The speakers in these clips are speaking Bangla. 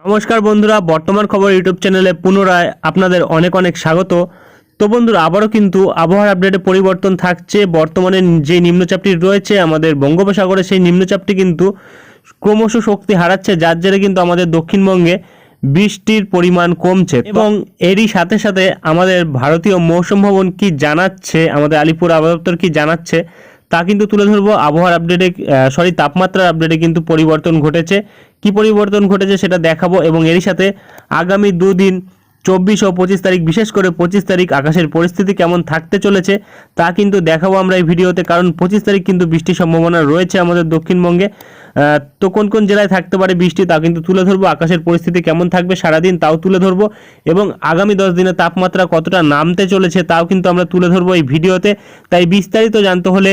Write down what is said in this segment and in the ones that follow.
নমস্কার বন্ধুরা, বর্তমান খবর ইউটিউব চ্যানেলে পুনরায় আপনাদের অনেক অনেক স্বাগত। তো বন্ধুরা, আবারও কিন্তু আবহাওয়ার আপডেটে পরিবর্তন থাকছে। বর্তমানে যে নিম্নচাপটি রয়েছে আমাদের বঙ্গোপসাগরে, সেই নিম্নচাপটি কিন্তু ক্রমশ শক্তি হারাচ্ছে, যার জেরে কিন্তু আমাদের দক্ষিণবঙ্গে বৃষ্টির পরিমাণ কমছে। এবং এরই সাথে সাথে আমাদের ভারতীয় মৌসুম ভবন কি জানাচ্ছে, আমাদের আলিপুর আবহাওয়া দপ্তর কি জানাচ্ছে তা কিন্তু তুলে ধরবো। আবহাওয়ার আপডেটে সরি তাপমাত্রার আপডেটে কিন্তু পরিবর্তন ঘটেছে। কি পরিবর্তন ঘটেছে সেটা দেখাবো এবং এরই সাথে আগামী দুদিন, চব্বিশ ও পঁচিশ তারিখ, বিশেষ করে পঁচিশ তারিখ আকাশের পরিস্থিতি কেমন থাকতে চলেছে, তা কিন্তু দেখাবো আমরা এই ভিডিওতে, কারণ পঁচিশ তারিখ কিন্তু বৃষ্টির সম্ভাবনা রয়েছে আমাদের দক্ষিণবঙ্গে। তো কোন কোন জেলায় থাকতে পারে বৃষ্টি, তা কিন্তু তুলে ধরবো। আকাশের পরিস্থিতি কেমন থাকবে সারাদিন তাও তুলে ধরবো এবং আগামী দশ দিনে তাপমাত্রা কতটা নামতে চলেছে তাও কিন্তু আমরা তুলে ধরবো এই ভিডিওতে। তাই বিস্তারিত জানতে হলে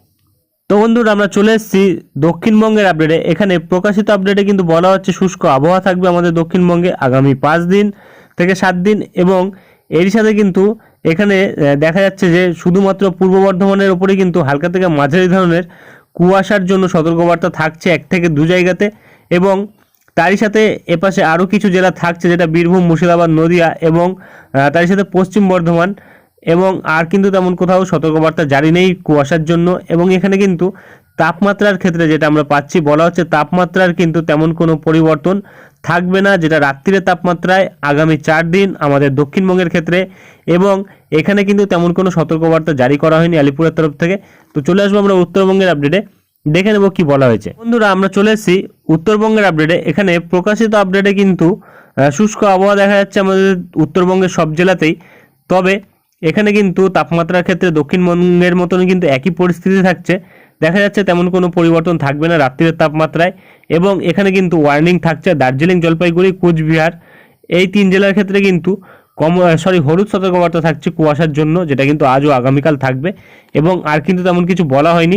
তো বন্ধুরা, আমরা চলে এসেছি দক্ষিণবঙ্গের আপডেটে এখানে প্রকাশিত আপডেটে কিন্তু বলা হচ্ছে শুষ্ক আবহাওয়া থাকবে আমাদের দক্ষিণবঙ্গে আগামী পাঁচ দিন থেকে সাত দিন এবং এরই সাথে কিন্তু এখানে দেখা যাচ্ছে যে শুধুমাত্র পূর্ব বর্ধমানের ওপরে কিন্তু হালকা থেকে মাঝারি ধরনের কুয়াশার জন্য সতর্কবার্তা থাকছে এক থেকে দু জায়গাতে এবং তারই সাথে এপাশে আরও কিছু জেলা থাকছে যেটা বীরভূম, মুর্শিদাবাদ, নদিয়া এবং তারই সাথে পশ্চিম বর্ধমান। এবং আর কিন্তু তেমন কোথাও সতর্কবার্তা জারি নেই কুয়াশার জন্য এবং এখানে কিন্তু তাপমাত্রার ক্ষেত্রে যেটা আমরা পাচ্ছি বলা হচ্ছে তাপমাত্রার কিন্তু তেমন কোনো পরিবর্তন থাকবে না, যেটা রাত্রির তাপমাত্রায় আগামী চার দিন আমাদের দক্ষিণবঙ্গের ক্ষেত্রে এবং এখানে কিন্তু তেমন কোনো সতর্কবার্তা জারি করা হয়নি আলিপুরের তরফ থেকে। তো চলে আসব আমরা উত্তরবঙ্গের আপডেটে দেখে নেব কি বলা হয়েছে। বন্ধুরা, আমরা চলে এসেছি উত্তরবঙ্গের আপডেটে এখানে প্রকাশিত আপডেটে কিন্তু শুষ্ক আবহাওয়া দেখা যাচ্ছে আমাদের উত্তরবঙ্গের সব জেলাতেই। তবে এখানে কিন্তু তাপমাত্রার ক্ষেত্রে দক্ষিণবঙ্গের মতন কিন্তু একই পরিস্থিতি থাকছে। দেখা যাচ্ছে তেমন কোনো পরিবর্তন থাকবে না রাত্রির তাপমাত্রায় এবং এখানে কিন্তু ওয়ার্নিং থাকছে দার্জিলিং জলপাইগুড়ি, কুচবিহার। এই তিন জেলার ক্ষেত্রে কিন্তু কম সরি হলুদ সতর্কবার্তা থাকছে কুয়াশার জন্য, যেটা কিন্তু আজও আগামীকাল থাকবে। এবং আর কিন্তু তেমন কিছু বলা হয়নি।